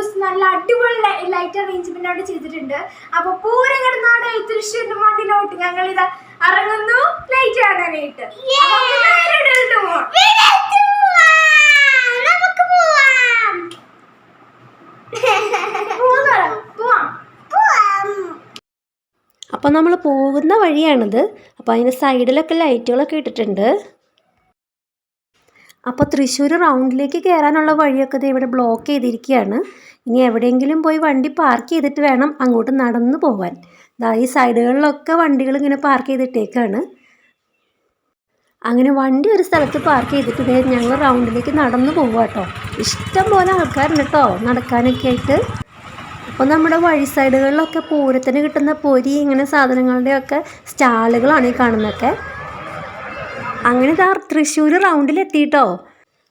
ദിവസം നല്ല അടിപൊളി ലൈറ്റ് അറേഞ്ച്മെന്റ് അവിടെ ചെയ്തിട്ടുണ്ട്. അപ്പൊ പൂരങ്ങടനാട് തൃശ്ശൂരിന്റെ മണ്ണിലോട്ട് ഞങ്ങൾ ഇതാ ഇറങ്ങുന്നു. ലൈറ്റ് കാണാനായിട്ട്. അപ്പോൾ നമ്മൾ പോകുന്ന വഴിയാണിത്. അപ്പോൾ അതിന്റെ സൈഡിലൊക്കെ ലൈറ്റുകളൊക്കെ ഇട്ടിട്ടുണ്ട്. അപ്പോൾ തൃശ്ശൂർ റൗണ്ടിലേക്ക് കയറാനുള്ള വഴിയൊക്കെ ഇത് ഇവിടെ ബ്ലോക്ക് ചെയ്തിരിക്കുകയാണ്. ഇനി എവിടെയെങ്കിലും പോയി വണ്ടി പാർക്ക് ചെയ്തിട്ട് വേണം അങ്ങോട്ട് നടന്നു പോകാൻ ഈ സൈഡുകളിലൊക്കെ വണ്ടികൾ ഇങ്ങനെ പാർക്ക് ചെയ്തിട്ടേക്കാണ്. അങ്ങനെ വണ്ടി ഒരു സ്ഥലത്ത് പാർക്ക് ചെയ്തിട്ട് ദേ ഞങ്ങൾ റൗണ്ടിലേക്ക് നടന്നു പോകുക കേട്ടോ ഇഷ്ടം പോലെ ആൾക്കാരുണ്ട് കേട്ടോ നടക്കാനൊക്കെ ആയിട്ട്. അപ്പോൾ നമ്മുടെ വഴി സൈഡുകളിലൊക്കെ പൂരത്തിന് കിട്ടുന്ന പൊരി ഇങ്ങനെ സാധനങ്ങളുടെയൊക്കെ സ്റ്റാളുകളാണ് ഈ കാണുന്നതൊക്കെ. അങ്ങനെ ദാ തൃശ്ശൂർ റൗണ്ടിലെത്തിയിട്ടോ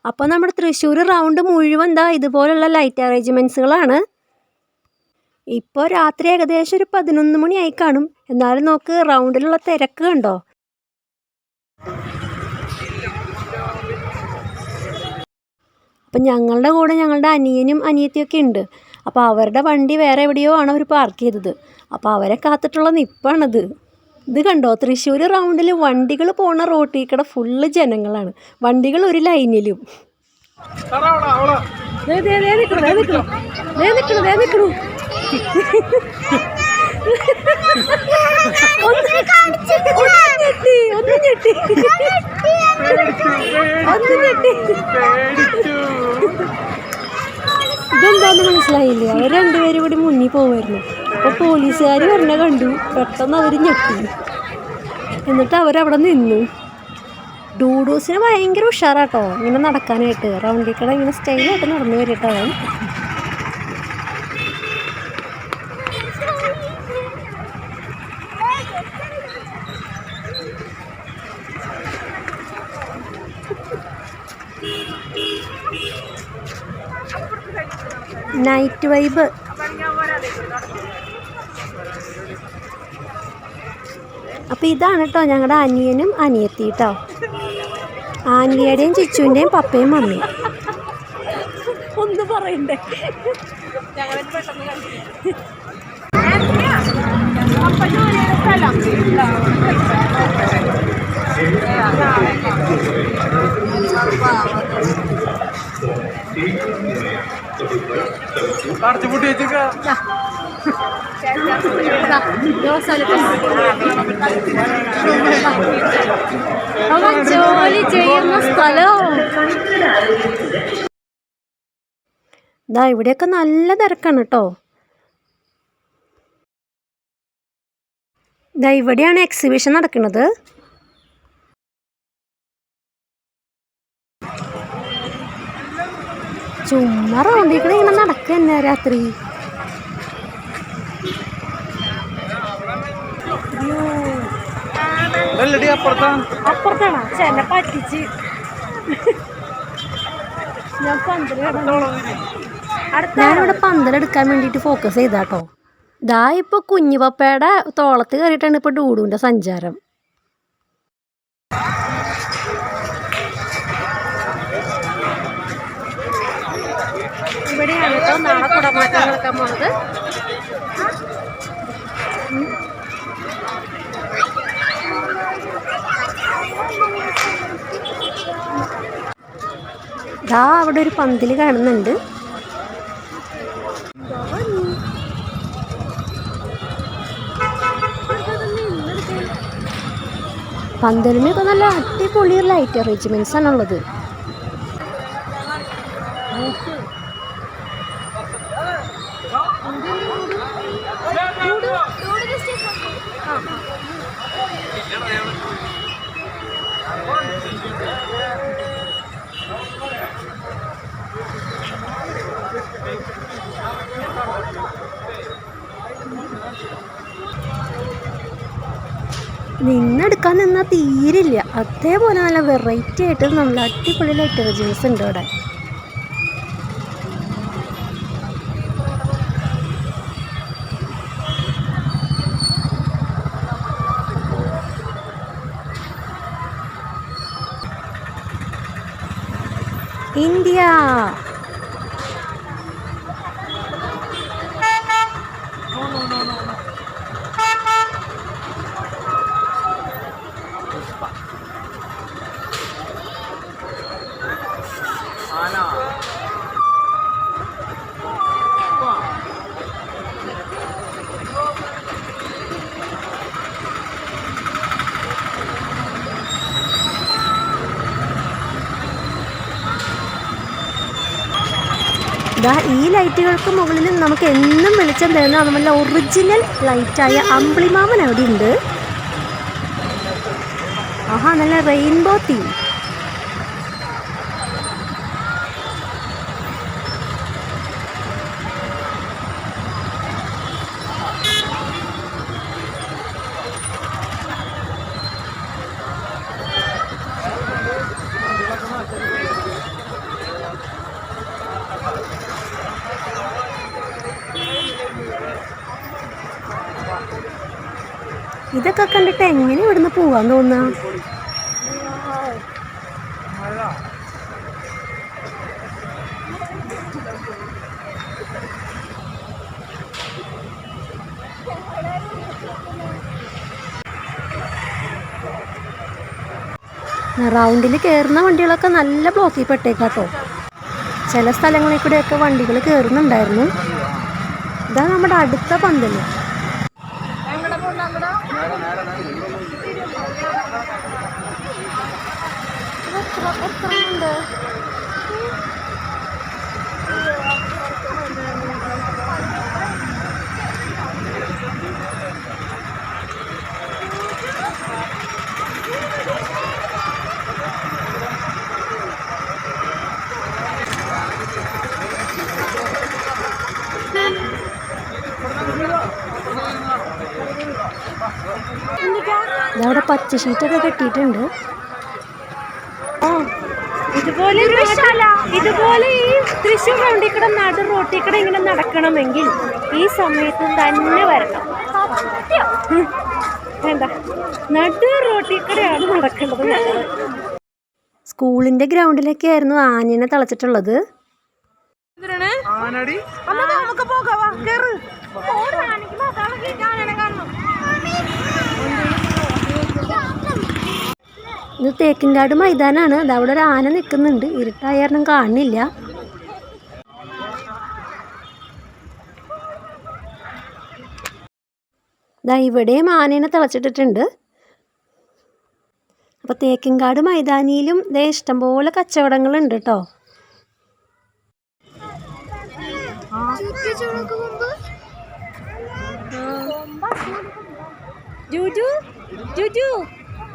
അപ്പോൾ നമ്മുടെ തൃശ്ശൂർ റൗണ്ട് മുഴുവൻ ദാ ഇതുപോലുള്ള ലൈറ്റ് അറേഞ്ച്മെന്റ്സുകളാണ് ഇപ്പോൾ രാത്രി ഏകദേശം ഒരു പതിനൊന്ന് മണിയായി കാണും. എന്നാലും നോക്ക് റൗണ്ടിലുള്ള തിരക്ക് കണ്ടോ? അപ്പം ഞങ്ങളുടെ കൂടെ ഞങ്ങളുടെ അനിയനും അനിയത്തിയൊക്കെ ഉണ്ട്. അപ്പോൾ അവരുടെ വണ്ടി വേറെ എവിടെയോ ആണ് അവർ പാർക്ക് ചെയ്തത്. അപ്പോൾ അവരെ കാത്തിട്ടുള്ള നിപ്പാണിത്. ഇത് കണ്ടോ? തൃശ്ശൂർ റൗണ്ടിൽ വണ്ടികൾ പോണ റോട്ടിൽ കൂടെ ഫുള്ള് ജനങ്ങളാണ്. വണ്ടികൾ ഒരു ലൈനിലും ഇതെന്താന്ന് മനസ്സിലായില്ല? അവർ രണ്ടുപേരും കൂടി മുന്നിൽ പോവായിരുന്നു. അപ്പോൾ പോലീസുകാർ വരണ കണ്ടു. പെട്ടെന്ന് അവർ ഞെട്ടി. എന്നിട്ട് അവരവിടെ നിന്നു ഡൂഡൂസിന് ഭയങ്കര ഉഷാറാട്ടോ. ഇങ്ങനെ നടക്കാനായിട്ട്. റൗണ്ടിൽ കൂടെ ഇങ്ങനെ സ്റ്റൈലായിട്ട് നടന്നു വരട്ടോ. നൈറ്റ് വൈബ് അപ്പോൾ ഇതാണ് കേട്ടോ ഞങ്ങളുടെ അനിയനും അനിയത്തി കേട്ടോ ആനിയുടെയും ചിച്ചുവിന്റെയും പപ്പയും മമ്മിയും. ഒന്ന് പറയണ്ടേ? അടച്ചുപൂട്ടി വെച്ചേക്ക. അവൻ ജോലി ചെയ്യുന്ന ദാ ഇവിടെയൊക്കെ നല്ല തിരക്കാണ് കേട്ടോ ദാ ഇവിടെയാണ് എക്സിബിഷൻ നടക്കുന്നത്. ചുമ്മാ റൗണ്ടിൽ കൂടെ ഇങ്ങനെ നടക്കുക രാത്രി. അല്ലടി അപ്പുറത്താ. അപ്പുറത്താണോ? ചെന്നെ പറ്റിച്ച്. ഞാൻ പന്തൽ ഞാനിവിടെ പന്തലെടുക്കാൻ വേണ്ടിയിട്ട് ഫോക്കസ് ചെയ്താട്ടോ. ദാ ഇപ്പൊ കുഞ്ഞുപപ്പയുടെ തോളത്ത് കയറിയിട്ടാണ് ഇപ്പൊ ഡൂഡുവിന്റെ സഞ്ചാരം. ഇവിടെയാണ് കേട്ടോ നാളെ കുടമാറ്റം നടക്കാൻ പോണത്. ദാ അവിടെ ഒരു പന്തിൽ കാണുന്നുണ്ട്. പന്തലിനൊക്കെ നല്ല അടിപൊളി ലൈറ്റ് അറേഞ്ച്മെന്റ്സ് ആണുള്ളത്. നിന്നെടുക്കാൻ നിന്നാൽ തീരില്ല. അതേപോലെ നല്ല വെറൈറ്റി ആയിട്ട് നമ്മൾ അടിപൊളി ലൈറ്റർ ജ്യൂസ് ഉണ്ട് ഇവിടെ. ഇന്ത്യ. ദാ ഈ ലൈറ്റുകൾക്ക് മുകളിൽ നമുക്ക് എന്നും വെളിച്ചം തരുന്ന നമ്മുടെ ഒറിജിനൽ ലൈറ്റായ അമ്പിളിമാമൻ അവിടെ ഉണ്ട്. ആഹാ നല്ല റെയിൻബോ തീം ഇവിടുന്ന് പോവാൻ തോന്നുക റൗണ്ടിൽ കയറുന്ന വണ്ടികളൊക്കെ നല്ല ബ്ലോക്കിൽ പെട്ടേക്കാട്ടോ. ചില സ്ഥലങ്ങളിൽ കൂടെയൊക്കെ വണ്ടികൾ കയറുന്നുണ്ടായിരുന്നു ഇതാ നമ്മുടെ അടുത്ത പന്തൽ. ഇതവിടെ പച്ച ഷീറ്റൊക്കെ കെട്ടിയിട്ടുണ്ട്. ഇതുപോലെ ഇതുപോലെ ഈ തൃശ്ശൂർ റൗണ്ടിൽ കൂടെ നടു റോട്ടിൽ കൂടെ ഇങ്ങനെ നടക്കണമെങ്കിൽ ഈ സമയത്ത് തന്നെ വരണം. വേണ്ട നടു റോട്ടിൽ കൂടെയാണ് നടക്കേണ്ടത് ഞങ്ങൾ സ്കൂളിന്റെ ഗ്രൗണ്ടിലൊക്കെ ആയിരുന്നു ആനനെ തളച്ചിട്ടുള്ളത്. ആനടി. നമുക്ക് പോകാം. കേറ്. ഇത് തേക്കിൻകാട് മൈതാനാണ്. അത് അവിടെ ഒരു ആന നിൽക്കുന്നുണ്ട്. ഇരുട്ടായ കാരണം കാണില്ല ദാ ഇവിടെയും ആനേനെ തിളച്ചിട്ടിട്ടുണ്ട്. അപ്പോൾ തേക്കിൻകാട് മൈതാനിയിലും ദേ ഇഷ്ടംപോലെ കച്ചവടങ്ങളുണ്ട് കേട്ടോ ജുജു ജുജു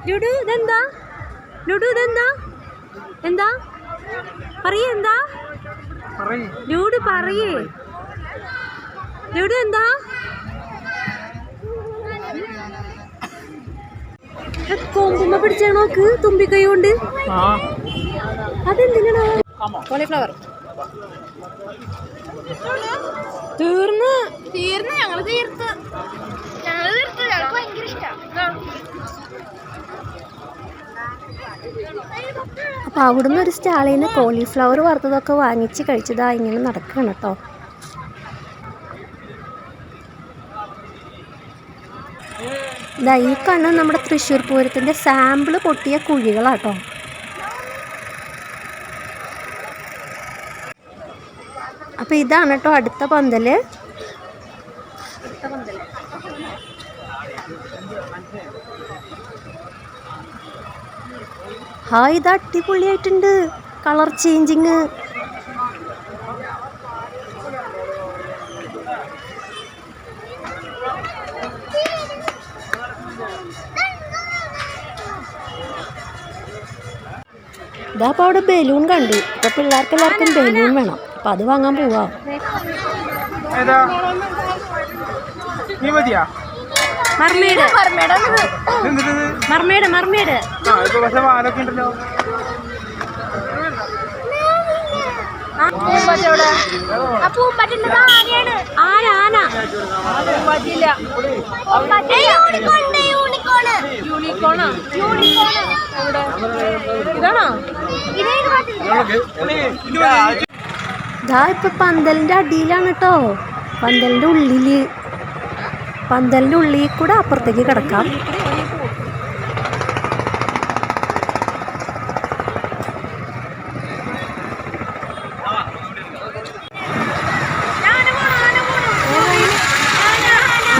ജൂജു ഇതെന്താ? ലുഡു ഇതെന്താ? എന്താ? പറയേ എന്താ? പറയ്. ലുഡു പറയേ. ലുഡു എന്താ? കൊമ്പുമ്മ പിടിച്ചാ നോക്ക് തുമ്പിക്കൈ കൊണ്ട്? ആ. അതെന്തിനാണോ? കോളിഫ്ലവർ. തീർന്ന്. തീർന്ന് ഞങ്ങൾ തീർത്ത്. ഞങ്ങൾ തീർത്ത്. ഞങ്ങൾക്ക് ഭയങ്കര ഇഷ്ടമാണ് അപ്പോൾ അവിടുന്ന് ഒരു സ്റ്റാളിൽ നിന്ന് കോളിഫ്ലവർ വറുത്തതൊക്കെ വാങ്ങിച്ച് കഴിച്ചതാ ഇങ്ങനെ നടക്കുകയാണ് കേട്ടോ ഈ കണ്ണ് നമ്മുടെ തൃശ്ശൂർ പൂരത്തിന്റെ സാമ്പിൾ പൊട്ടിയ കുഴികളാട്ടോ അപ്പോൾ ഇതാണ് കേട്ടോ അടുത്ത പന്തൽ. ഹായ് ഇത് അടിപൊളിയായിട്ടുണ്ട്. കളർ ചേഞ്ചിങ് ഇതാ അപ്പോൾ അവിടെ ബലൂൺ കണ്ടു. ഇപ്പൊ പിള്ളേർക്ക് എല്ലാവർക്കും ബലൂൺ വേണം. അപ്പം അത് വാങ്ങാൻ പോവാ. മർമേഡ് മർമേഡ് ആന ആന. പറ്റില്ല യൂണിക്കോണ്? ഇതാണോ? ഇതാ ഇപ്പൊ പന്തലിന്റെ അടിയിലാണ് കേട്ടോ പന്തലിന്റെ ഉള്ളിൽ. പന്തലിന്റെ ഉള്ളിൽ കൂടെ അപ്പുറത്തേക്ക് കിടക്കാം.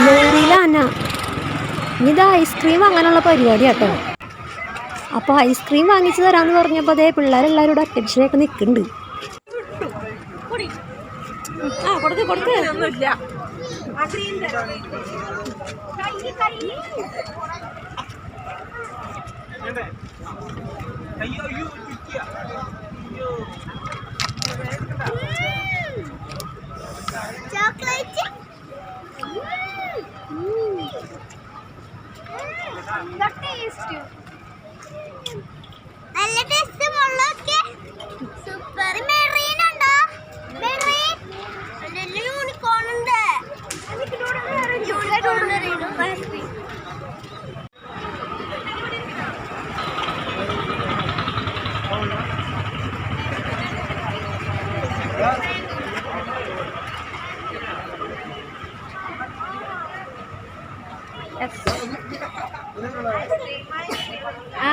ലോറിയിലാന ഇത് ഐസ്ക്രീം അങ്ങനെയുള്ള പരിപാടി കേട്ടോ അപ്പോൾ ഐസ്ക്രീം വാങ്ങിച്ചു തരാമെന്ന് പറഞ്ഞപ്പോൾ അതേ പിള്ളേരെല്ലാവരും ഇവിടെ അറ്റൻഷനൊക്കെ നിൽക്കുന്നുണ്ട്. കൊടുക്ക് കൊടുക്ക്. അയ്യോ അയ്യോ ഇരിക്കുക. ചോക്ലേറ്റ് ടേസ്റ്റ് നല്ല ടേസ്റ്റ് മുള്ളൊക്കെ സൂപ്പർ മെറീൻ ഉണ്ടോ മെറീൻ നല്ല യൂണിക്കോൺ ഉണ്ട്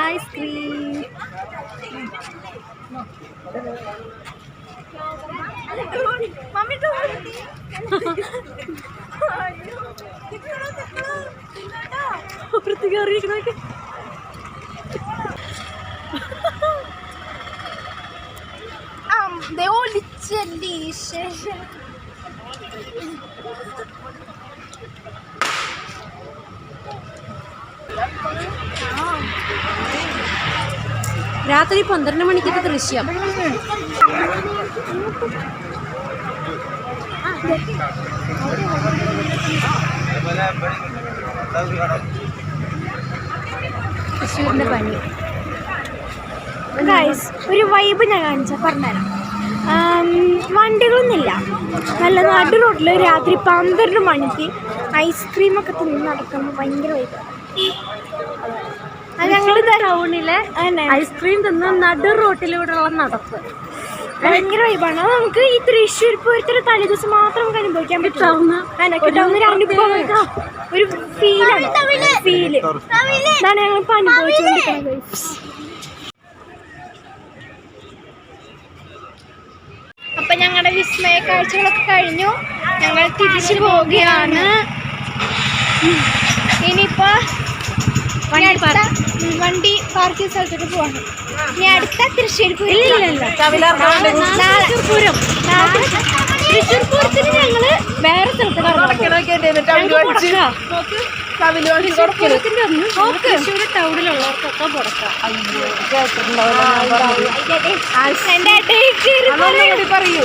ഐസ്ക്രീം മമ്മി പുറത്ത് കയറിയിരിക്കണൊക്കെ ഒലിച്ചല്ലേ ശേഷം രാത്രി പന്ത്രണ്ട് മണിക്കത്തെ ദൃശ്യം. അതേപോലെ കാണാം. പനി ഗൈസ് ഒരു വൈബ് ഞാൻ കാണിച്ച പറഞ്ഞുതരാം. വണ്ടികളൊന്നുമില്ല. നല്ല നടു റോഡിൽ രാത്രി പന്ത്രണ്ട് മണിക്ക് ഐസ്ക്രീമൊക്കെ തിന്ന് നടക്കുമ്പോൾ ഭയങ്കര വൈബ് ഞങ്ങൾ ടൗണിലെ ഐസ്ക്രീം തിന്ന്. നടു റോട്ടിലൂടെയുള്ള നടപ്പ്. ഭയങ്കര വൈബാണ് അത് നമുക്ക് ഈ തൃശ്ശൂർ പൂരത്തിന് തലേ ദിവസം മാത്രം നമുക്ക് അനുഭവിക്കാൻ പറ്റും. കിട്ടാവുന്ന കിട്ടാവുന്ന ഒരു അനുഭവം ഒരു ഫീലാണ് ഫീൽ ഇതാണ് ഞങ്ങൾ ഇപ്പൊ അനുഭവിച്ചുകൊണ്ടിരിക്കുന്നത് guys. അപ്പൊ ഞങ്ങളുടെ വിസ്മയ കാഴ്ചകളൊക്കെ കഴിഞ്ഞു. ഞങ്ങൾ തിരിച്ചു പോവുകയാണ്. ഇനിയിപ്പോ വണ്ടി പാർക്ക് ചെയ്ത സ്ഥലത്തോട്ട് പോവാണ്. ഇനി അടുത്ത തൃശ്ശൂർ പൂരം. നാളെ പൂരം. നാളെ തൃശ്ശൂർ പൂരത്തിന് ഞങ്ങൾ വേറെ സ്ഥലത്ത് ടൗണിലുള്ളവർക്കൊക്കെ പറയൂ.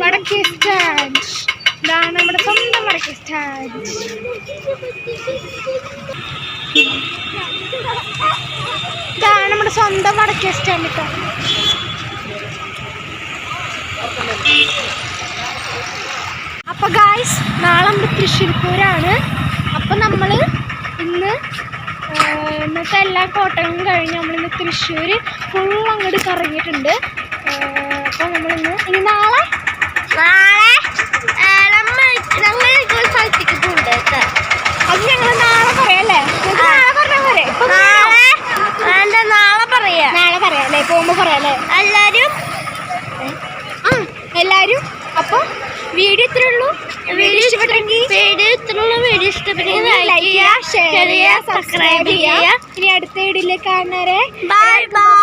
വടക്കേ സ്റ്റാൻഡ് ഇതാണ് നമ്മുടെ വടക്കേ ഇതാണ് നമ്മുടെ സ്വന്തം വടക്കേ സ്റ്റാൻഡ് കേട്ടോ അപ്പൊ ഗായ്സ് നാളെ നമ്മൾ തൃശ്ശൂർ പൂരാണ് അപ്പൊ നമ്മൾ ഇന്ന് ഇന്നത്തെ എല്ലാ കോട്ടകളും കഴിഞ്ഞ് നമ്മളിന്ന് തൃശ്ശൂർ ഫുൾ അങ്ങോട്ട് കറങ്ങിയിട്ടുണ്ട്. ആ, അപ്പൊ നമ്മളിന്ന് ഇനി നാളെ ഞങ്ങൾ സ്ഥലത്തേക്ക് പോകുന്നുണ്ട് അത് ഞങ്ങൾ നാളെ പറയാല്ലേ നാളെ പറഞ്ഞാൽ പോരെ നാളെ നാളെ പറയാ നാളെ പറയാം അല്ലേ പോകുമ്പോ പറയാല്ലേ എല്ലാരും ആ എല്ലാരും അപ്പൊ വീഡിയോ ഇത്രേ ഉള്ളൂ വീഡിയോ ഇഷ്ടപ്പെട്ടെങ്കിൽ വീഡിയോ ഇത്രയുള്ള വീഡിയോ ഇഷ്ടപ്പെട്ടെങ്കിൽ ലൈക്ക് ചെയ്യുക ഷെയർ ചെയ്യുക സബ്സ്ക്രൈബ് ചെയ്യുക. ഇനി അടുത്ത വീഡിയോയിലേക്ക് കാണുന്നവരെ ബൈ ബൈ